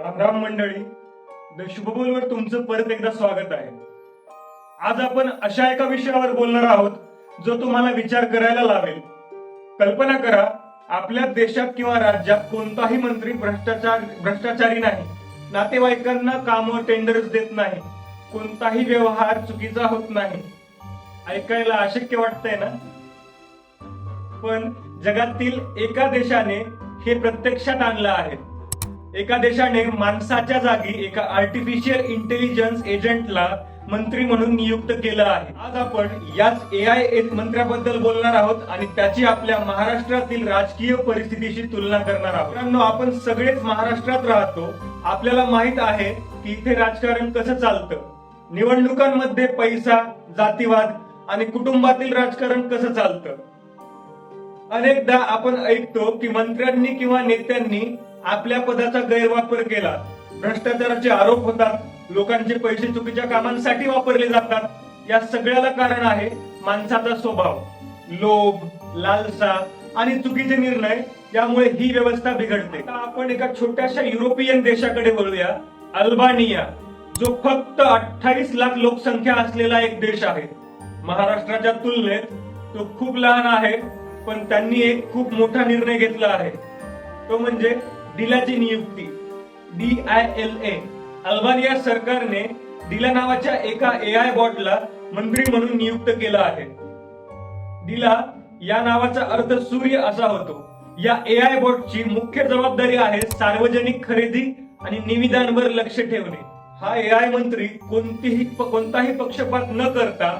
राम राम मंडळी द शुभबोलवर तुमचं परत एकदा स्वागत आहे. आज आपण अशा एका विषयावर बोलणार आहोत जो तुम्हाला विचार करायला लावेल. कल्पना करा आपल्या देशात किंवा राज्यात कोणताही मंत्री भ्रष्टाचार भ्रष्टाचारी नाही नातेवाईकांना कामं टेंडर्स देत नाही कोणताही व्यवहार चुकीचा होत नाही. ऐकायला अशक्य वाटतंय ना? पण जगातील एका देशाने हे प्रत्यक्षात आणलं आहे. एका देशाने माणसाच्या जागी एका आर्टिफिशियल इंटेलिजन्स एजंटला मंत्री म्हणून नियुक्त केलं आहे. आज आपण याच ए आय मंत्र्याबद्दल बोलणार आहोत आणि त्याची आपल्या महाराष्ट्रातील राजकीय परिस्थितीशी तुलना करणार आहोत. मित्रांनो आपण सगळेच महाराष्ट्रात राहतो. आपल्याला माहीत आहे की इथे राजकारण कसं चालतं? निवडणुकांमध्ये पैसा जातीवाद आणि कुटुंबातील राजकारण कसं चालतं? अनेकदा आपण ऐकतो की मंत्र्यांनी किंवा नेत्यांनी आपल्या पदाचा गैरवापर केला. भ्रष्टाचाराचे आरोप होतात. लोकांचे पैसे चुकीच्या कामांसाठी वापरले जातात. या सगळ्याला कारण आहे माणसाचा स्वभाव. लोभ लालसा आणि चुकीचे निर्णय यामुळे ही व्यवस्था बिघडते. आपण एका छोट्याशा युरोपियन देशाकडे बोलूया अल्बानिया जो फक्त अठ्ठावीस लाख लोकसंख्या असलेला एक देश आहे. महाराष्ट्राच्या तुलनेत तो खूप लहान आहे पण त्यांनी एक खूप मोठा निर्णय घेतला आहे. तो म्हणजे दिलाची नियुक्ती. D I L A Albania सरकारने दिला नावाच्या एका ए आय बॉटला मंत्री म्हणून नियुक्त केलं आहे. दिला या नावाचा अर्थ सूर्य असा होतो. या ए आय बॉटची मुख्य जबाबदारी आहे सार्वजनिक खरेदी आणि निविदांवर लक्ष ठेवणे. हा ए आय मंत्री कोणतीही कोणताही पक्षपात न करता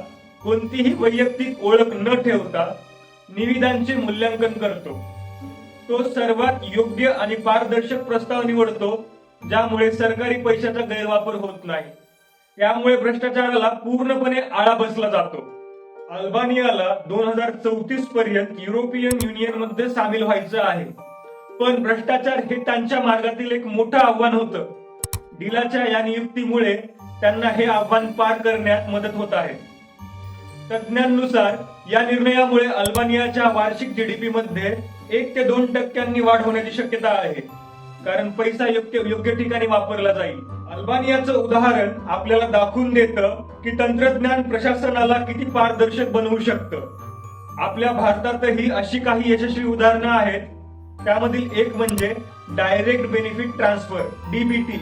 कोणतीही वैयक्तिक ओळख न ठेवता निविदांचे मूल्यांकन करतो. तो सर्वात योग्य आणि पारदर्शक प्रस्ताव निवडतो ज्यामुळे सरकारी पैशाचा गैरवापर होत नाही. यामुळे भ्रष्टाचाराला पूर्णपणे आळा बसला जातो. अल्बानियाला दोन हजार चौतीस पर्यंत युरोपियन युनियनमध्ये सामील व्हायचं आहे. पण भ्रष्टाचार हे त्यांच्या मार्गातील एक मोठं आव्हान होतं. डिलाच्या या नियुक्तीमुळे त्यांना हे आव्हान पार करण्यात मदत होत आहे. तज्ज्ञांनुसार या निर्णयामुळे अल्बानियाच्या वार्षिक जीडीपी मध्ये एक ते दोन टक्क्यांनी वाढ होण्याची शक्यता आहे. कारण पैसा योग्य योग्य ठिकाणी वापरला जाईल. अल्बानियाचं उदाहरण आपल्याला दाखवून देतं की तंत्रज्ञान प्रशासनाला किती पारदर्शक बनवू शकतं. आपल्या भारतातही अशी काही यशस्वी उदाहरणं आहेत. त्यामधील एक म्हणजे डायरेक्ट बेनिफिट ट्रान्सफर डीबीटी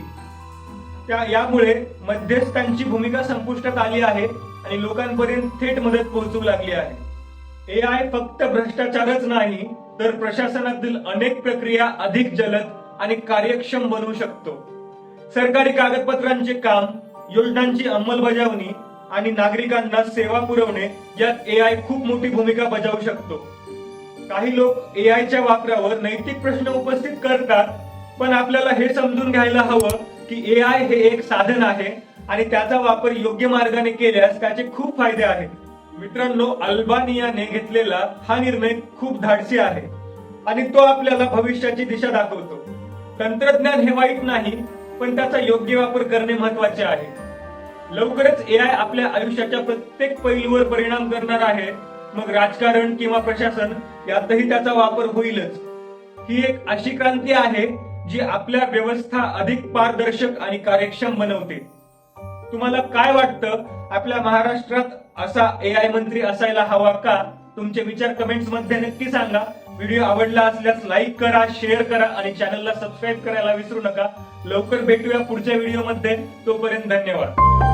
त्या यामुळे मध्यस्थांची भूमिका संपुष्टात आली आहे आणि लोकांपर्यंत थेट मदत पोहोचू लागली आहे. ए आय फक्त भ्रष्टाचारच नाही तर प्रशासनातील अनेक प्रक्रिया अधिक जलद आणि कार्यक्षम बनवू शकतो. सरकारी कागदपत्रांचे काम योजनांची अंमलबजावणी आणि नागरिकांना सेवा पुरवणे यात ए आय खूप मोठी भूमिका बजावू शकतो. काही लोक ए आयच्या वापरावर नैतिक प्रश्न उपस्थित करतात पण आपल्याला हे समजून घ्यायला हवं की ए आय हे एक साधन आहे आणि त्याचा वापर योग्य मार्गाने केल्यास त्याचे खूप फायदे आहेत. मित्रांनो अल्बानियाने घेतलेला हा निर्णय खूप धाडसी आहे आणि तो आपल्याला भविष्याची दिशा दाखवतो. तंत्रज्ञान हे वाईट नाही पण त्याचा योग्य वापर करणे महत्त्वाचे आहे. लवकरच ए आय आपल्या आयुष्याच्या प्रत्येक पैलूवर परिणाम करणार आहे. मग राजकारण किंवा प्रशासन यातही त्याचा वापर होईलच. ही एक अशी क्रांती आहे जी आपल्या व्यवस्था अधिक पारदर्शक आणि कार्यक्षम बनवते. तुम्हाला काय वाटतं? आपल्या महाराष्ट्रात असा ए आय मंत्री असायला हवा का? तुमचे विचार कमेंट्समध्ये नक्की सांगा. व्हिडिओ आवडला असल्यास लाईक करा शेअर करा आणि चॅनलला सबस्क्राईब करायला विसरू नका. लवकर भेटूया पुढच्या व्हिडिओमध्ये तोपर्यंत धन्यवाद.